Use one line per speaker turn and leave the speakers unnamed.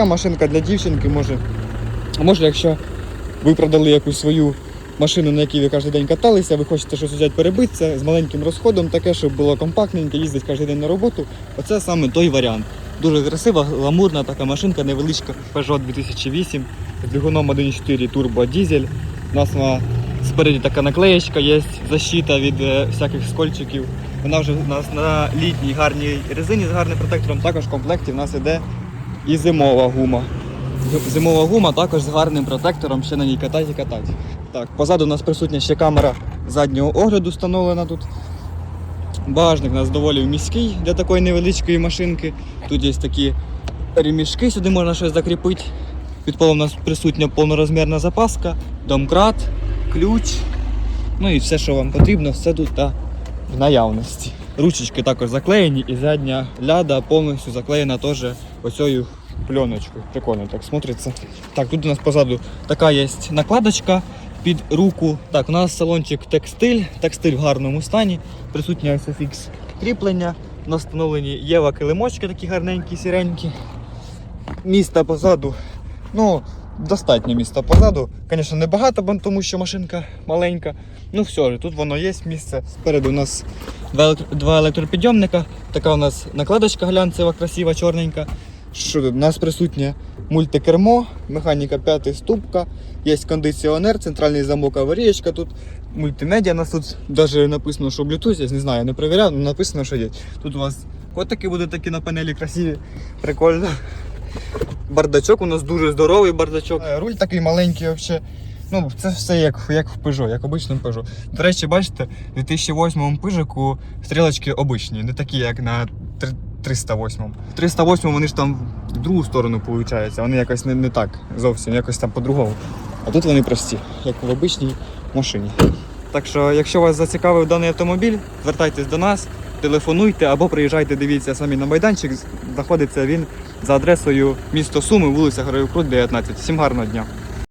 така машинка для дівчинки може. Може, якщо ви продали якусь свою машину, на якій ви кожен день каталися, ви хочете щось взяти перебитися з маленьким розходом, таке, щоб було компактненьке, їздить кожен день на роботу. Оце саме той варіант. Дуже красива, гламурна така машинка, невеличка Peugeot 2008 з двигуном 1.4 турбо дізель. У нас на спереді така наклеєчка є, защита від е, всяких скольчиків. Вона вже у нас на літній гарній резині з гарним протектором. Також в комплекті в нас іде і зимова гума. Зимова гума також з гарним протектором, ще на ній катать і катать. Так, позаду у нас присутня ще камера заднього огляду встановлена тут. Багажник у нас доволі міський для такої невеличкої машинки. Тут є такі ремішки, сюди можна щось закріпити. Під полом у нас присутня повнорозмірна запаска, домкрат, ключ. Ну і все, що вам потрібно, все тут та в наявності. Ручечки також заклеєні і задня ляда повністю заклеєна теж оцею пленочкою. Прикольно так смотриться. Так, тут у нас позаду така є накладочка під руку. Так, у нас салончик текстиль, текстиль в гарному стані. Присутня SFX кріплення. У нас встановлені Єва килимочки такі гарненькі, сіренькі. Міста позаду. Ну, достатньо міста позаду. Звісно, не багато, тому що машинка маленька. Ну все тут воно є місце. Спереду у нас два, електропідйомника. Така у нас накладочка глянцева, красива, чорненька. Що тут? У нас присутнє мультикермо, механіка 5 ступка, є кондиціонер, центральний замок, аварієчка тут. Мультимедіа у нас тут навіть написано, що Bluetooth, я не знаю, не перевіряв, але написано, що є. Тут у вас котики будуть такі на панелі красиві, прикольно. Бардачок у нас дуже здоровий бардачок. Е, Руль такий маленький взагалі. Ну, це все як, як в Peugeot, як обичному Peugeot. До речі, бачите, в 2008 пижику стрілочки обичні, не такі, як на три- 308. В 308 вони ж там в другу сторону, виходить. Вони якось не, не так зовсім, якось там по-другому. А тут вони прості, як в обичній машині. Так що, якщо вас зацікавив даний автомобіль, звертайтесь до нас, телефонуйте або приїжджайте, дивіться самі на майданчик. Знаходиться він за адресою місто Суми, вулиця Героїв Крут, 19. Всім гарного дня!